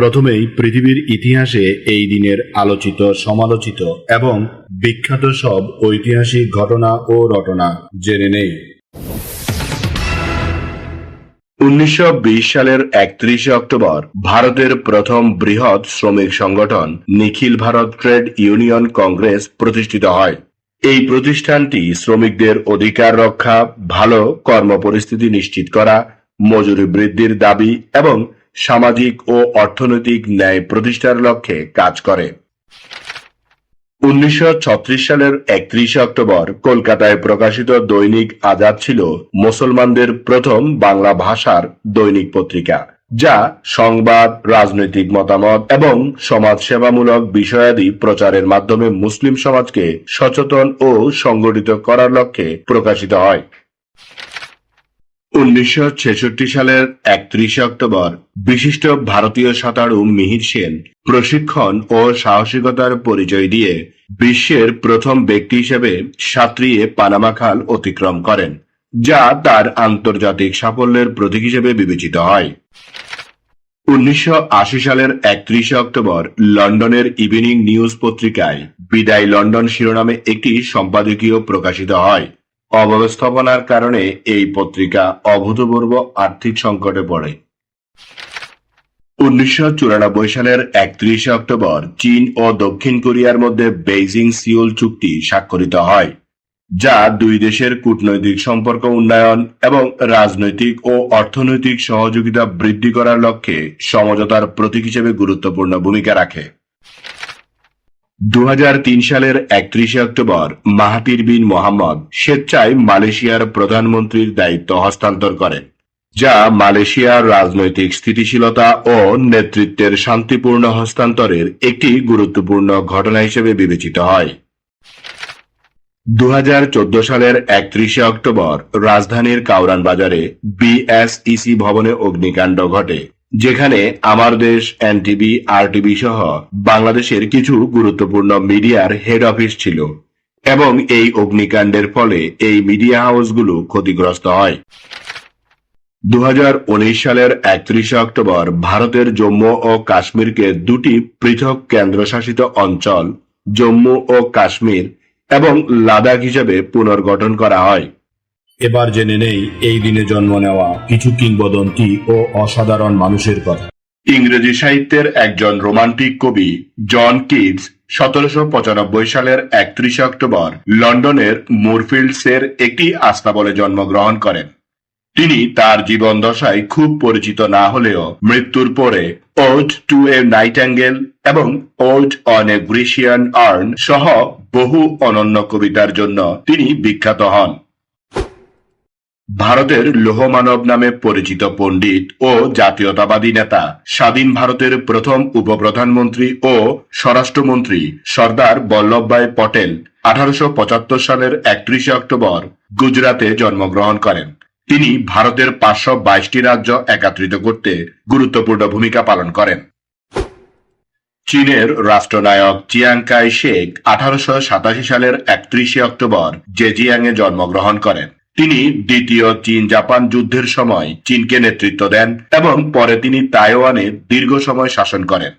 প্রথমেই পৃথিবীর ইতিহাসে এই দিনের আলোচিত, সমালোচিত এবং বিখ্যাত সব ঐতিহাসিক ঘটনা ও রটনা জেনে নেই। উনিশশো বিশ সালের একত্রিশে অক্টোবর ভারতের প্রথম বৃহৎ শ্রমিক সংগঠন Nikhil Bharat trade union congress প্রতিষ্ঠিত হয়। এই প্রতিষ্ঠানটি শ্রমিকদের অধিকার রক্ষা, ভালো কর্ম পরিস্থিতি নিশ্চিত করা, মজুরি বৃদ্ধির দাবি এবং সামাজিক ও অর্থনৈতিক ন্যায় প্রতিষ্ঠার লক্ষ্যে কাজ করে। উনিশশো ছত্রিশ সালের একত্রিশে অক্টোবর কলকাতায় প্রকাশিত দৈনিক আজাদ ছিল মুসলমানদের প্রথম বাংলা ভাষার দৈনিক পত্রিকা, যা সংবাদ, রাজনৈতিক মতামত এবং সমাজসেবামূলক বিষয়াদি প্রচারের মাধ্যমে মুসলিম সমাজকে সচেতন ও সংগঠিত করার লক্ষ্যে প্রকাশিত হয়। উনিশশো ছেষট্টি সালের একত্রিশে অক্টোবর বিশিষ্ট ভারতীয় সাঁতারু মিহির সেন প্রশিক্ষণ ও সাহসিকতার পরিচয় দিয়ে বিশ্বের প্রথম ব্যক্তি হিসেবে সাঁতরিয়ে পানামা খাল অতিক্রম করেন, যা তার আন্তর্জাতিক সাফল্যের প্রতীক হিসেবে বিবেচিত হয়। উনিশশো আশি সালের একত্রিশে অক্টোবর লন্ডনের ইভিনিং নিউজ পত্রিকায় বিদায় লন্ডন শিরোনামে একটি সম্পাদকীয় প্রকাশিত হয়। অব্যবস্থাপনার কারণে এই পত্রিকা অভূতপূর্ব আর্থিক সংকটে পড়ে। উনিশশো চুরানব্বই সালের একত্রিশে অক্টোবর চীন ও দক্ষিণ কোরিয়ার মধ্যে বেইজিং সিওল চুক্তি স্বাক্ষরিত হয়, যা দুই দেশের কূটনৈতিক সম্পর্ক উন্নয়ন এবং রাজনৈতিক ও অর্থনৈতিক সহযোগিতা বৃদ্ধি করার লক্ষ্যে সমঝোতার প্রতীক হিসেবে গুরুত্বপূর্ণ ভূমিকা রাখে। দু হাজার তিন সালের একত্রিশে অক্টোবর মাহাতির বিন মোহাম্মদ স্বেচ্ছায় মালয়েশিয়ার প্রধানমন্ত্রীর দায়িত্ব হস্তান্তর করেন, যা মালয়েশিয়ার রাজনৈতিক স্থিতিশীলতা ও নেতৃত্বের শান্তিপূর্ণ হস্তান্তরের একটি গুরুত্বপূর্ণ ঘটনা হিসেবে বিবেচিত হয়। দু হাজার চোদ্দ সালের একত্রিশে অক্টোবর রাজধানীর কাউরান বাজারে বিএসইসি ভবনে অগ্নিকাণ্ড ঘটে। যেখানে আমার দেশ, এনটিভি, আরটিভি সহ বাংলাদেশের কিছু গুরুত্বপূর্ণ মিডিয়ার হেড অফিস ছিল এবং এই অগ্নিকাণ্ডের ফলে এই মিডিয়া হাউসগুলো ক্ষতিগ্রস্ত হয়। দু হাজার উনিশ সালের একত্রিশে অক্টোবর ভারতের জম্মু ও কাশ্মীরকে দুটি পৃথক কেন্দ্রশাসিত অঞ্চল, জম্মু ও কাশ্মীর এবং লাদাখ হিসেবে পুনর্গঠন করা হয়। এবার জেনে নেই এই দিনে জন্ম নেওয়া কিছু কিংবদন্তি ও অসাধারণ মানুষের কথা। ইংরেজি সাহিত্যের একজন রোমান্টিক কবি, জন কিডস, সতেরোশো পঁচানব্বই সালের একত্রিশে অক্টোবর লন্ডনের মুরফিল্ডসের একটি আস্তাবলে জন্মগ্রহণ করেন। তিনি তার জীবন দশায় খুব পরিচিত না হলেও মৃত্যুর পরে ode to a nightingale এবং ode on a Grecian urn সহ বহু অনন্য কবিতার জন্য তিনি বিখ্যাত হন। ভারতের লোহমানব নামে পরিচিত পণ্ডিত ও জাতীয়তাবাদী নেতা, স্বাধীন ভারতের প্রথম উপপ্রধানমন্ত্রী ও স্বরাষ্ট্রমন্ত্রী সর্দার বল্লভভাই পটেল আঠারোশ পঁচাত্তর সালের একত্রিশে অক্টোবর গুজরাতে জন্মগ্রহণ করেন। তিনি ভারতের পাঁচশো বাইশটি রাজ্য একাত্রিত করতে গুরুত্বপূর্ণ ভূমিকা পালন করেন। চীনের রাষ্ট্রনায়ক চিয়াংকাই শেখ আঠারোশো সাতাশি সালের একত্রিশে অক্টোবর জেজিয়াং এ জন্মগ্রহণ করেন। তিনি দ্বিতীয় চীন জাপান যুদ্ধের সময় চীনকে নেতৃত্ব দেন এবং পরে তিনি তাইওয়ানে দীর্ঘ সময় শাসন করেন।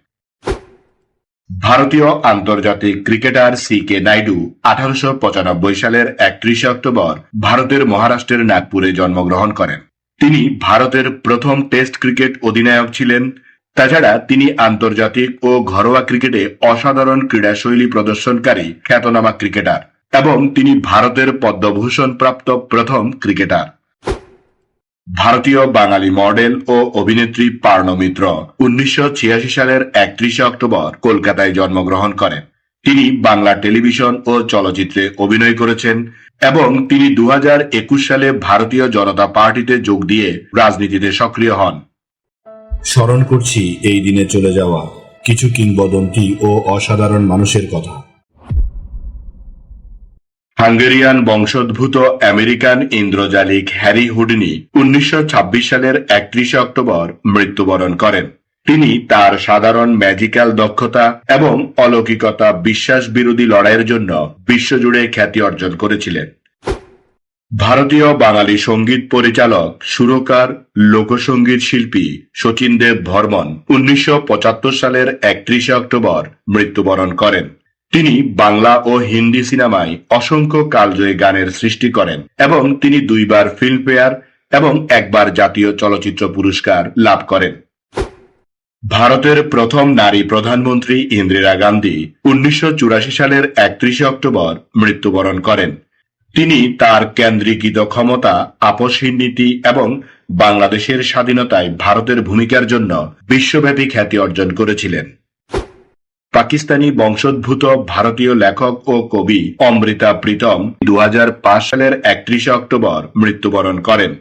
ভারতীয় আন্তর্জাতিক ক্রিকেটার সি কে নাইডু আঠারোশো পঁচানব্বই সালের একত্রিশে অক্টোবর ভারতের মহারাষ্ট্রের নাগপুরে জন্মগ্রহণ করেন। তিনি ভারতের প্রথম টেস্ট ক্রিকেট অধিনায়ক ছিলেন। তাছাড়া তিনি আন্তর্জাতিক ও ঘরোয়া ক্রিকেটে অসাধারণ ক্রীড়াশৈলী প্রদর্শনকারী খ্যাতনামা ক্রিকেটার। এবং তিনি ভারতের পদ্মভূষণ প্রাপ্ত প্রথম ক্রিকেটার। ভারতীয় বাঙালি মডেল ও অভিনেত্রী পার্ণ মিত্র উনিশশো ছিয়াশি সালের একত্রিশে অক্টোবর কলকাতায় জন্মগ্রহণ করেন। তিনি বাংলা টেলিভিশন ও চলচ্চিত্রে অভিনয় করেছেন এবং তিনি দু হাজার একুশ সালে ভারতীয় জনতা পার্টিতে যোগ দিয়ে রাজনীতিতে সক্রিয় হন। স্মরণ করছি এই দিনে চলে যাওয়া কিছু কিংবদন্তি ও অসাধারণ মানুষের কথা। হাঙ্গেরিয়ান বংশোদ্ভূত আমেরিকান ইন্দ্রজালিক হ্যারি হুডনি উনিশশো ছাব্বিশ সালের একত্রিশে অক্টোবর মৃত্যুবরণ করেন। তিনি তার সাধারণ ম্যাজিক্যাল দক্ষতা এবং অলৌকিকতা বিশ্বাস বিরোধী লড়াইয়ের জন্য বিশ্বজুড়ে খ্যাতি অর্জন করেছিলেন। ভারতীয় বাঙালি সংগীত পরিচালক, সুরকার, লোকসঙ্গীত শিল্পী শচীন দেব ভর্মন উনিশশো পঁচাত্তর সালের একত্রিশে অক্টোবর মৃত্যুবরণ করেন। তিনি বাংলা ও হিন্দি সিনেমায় অসংখ্য কালজয়ী গানের সৃষ্টি করেন এবং তিনি দুইবার ফিল্মফেয়ার এবং একবার জাতীয় চলচ্চিত্র পুরস্কার লাভ করেন। ভারতের প্রথম নারী প্রধানমন্ত্রী ইন্দিরা গান্ধী উনিশশো চুরাশি সালের একত্রিশে অক্টোবর মৃত্যুবরণ করেন। তিনি তার কেন্দ্রীকৃত ক্ষমতা আপসহীন নীতি এবং বাংলাদেশের স্বাধীনতায় ভারতের ভূমিকার জন্য বিশ্বব্যাপী খ্যাতি অর্জন করেছিলেন। পাকিস্তানি বংশোদ্ভূত ভারতীয় লেখক ও কবি অমৃতা প্রীতম দু হাজার পাঁচ সালের একত্রিশে অক্টোবর মৃত্যুবরণ করেন।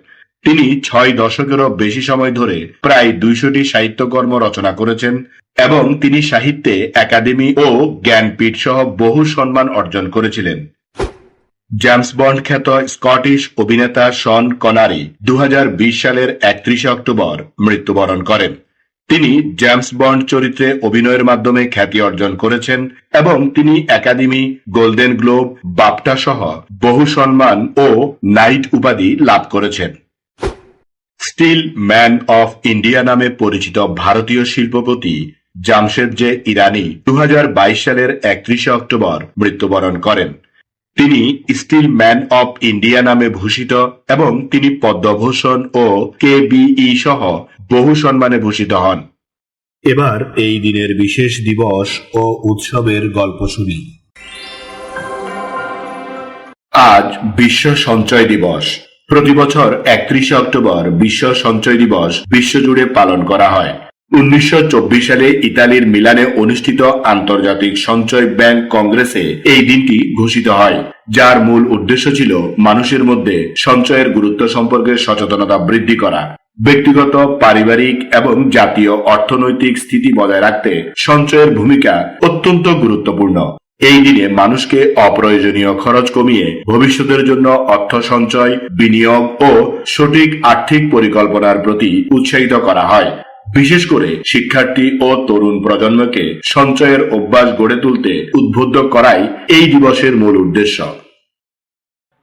তিনি ছয় দশকেরও বেশি সময় ধরে প্রায় দুইশোটি সাহিত্যকর্ম রচনা করেছেন এবং তিনি সাহিত্যে একাডেমি ও জ্ঞানপীঠ সহ বহু সম্মান অর্জন করেছিলেন। জেমস বন্ড খ্যাত স্কটিশ অভিনেতা শন কনারি দু হাজার বিশ সালের একত্রিশে অক্টোবর মৃত্যুবরণ করেন। তিনি জেমস বন্ড চরিত্রে অভিনয়ের মাধ্যমে খ্যাতি অর্জন করেছেন এবং তিনি একাডেমি, গোল্ডেন গ্লোব, বাপটা সহ বহু সম্মান ও নাইট উপাধি লাভ করেছেন। স্টিল ম্যান অফ ইন্ডিয়া নামে পরিচিত ভারতীয় শিল্পপতি জামশেদ জে ইরানি দু হাজার বাইশ সালের একত্রিশে অক্টোবর মৃত্যুবরণ করেন। তিনি স্টিল ম্যান অফ ইন্ডিয়া নামে ভূষিত এবং তিনি পদ্মভূষণ ও কে বিই সহ বহু সম্মানে ভূষিত হন। এবার এই দিনের বিশেষ দিবস ও উৎসবের গল্প শুনি। আজ বিশ্ব সঞ্চয় দিবস। প্রতি বছর একত্রিশে অক্টোবর বিশ্ব সঞ্চয় দিবস বিশ্বজুড়ে পালন করা হয়। উনিশশো চব্বিশ সালে ইতালির মিলানে অনুষ্ঠিত আন্তর্জাতিক সঞ্চয় ব্যাংক কংগ্রেসে এই দিনটি ঘোষিত হয় যার মূল উদ্দেশ্য ছিল মানুষের মধ্যে সঞ্চয়ের গুরুত্ব সম্পর্কে সচেতনতা বৃদ্ধি করা। ব্যক্তিগত, পারিবারিক এবং জাতীয় অর্থনৈতিক স্থিতি বজায় রাখতে সঞ্চয়ের ভূমিকা অত্যন্ত গুরুত্বপূর্ণ। এই দিনে মানুষকে অপ্রয়োজনীয় খরচ কমিয়ে ভবিষ্যতের জন্য অর্থ সঞ্চয়, বিনিয়োগ ও সঠিক আর্থিক পরিকল্পনার প্রতি উৎসাহিত করা হয়। বিশেষ করে শিক্ষার্থী ও তরুণ প্রজন্মকে সঞ্চয়ের অভ্যাস গড়ে তুলতে উদ্বুদ্ধ করাই এই দিবসের মূল উদ্দেশ্য।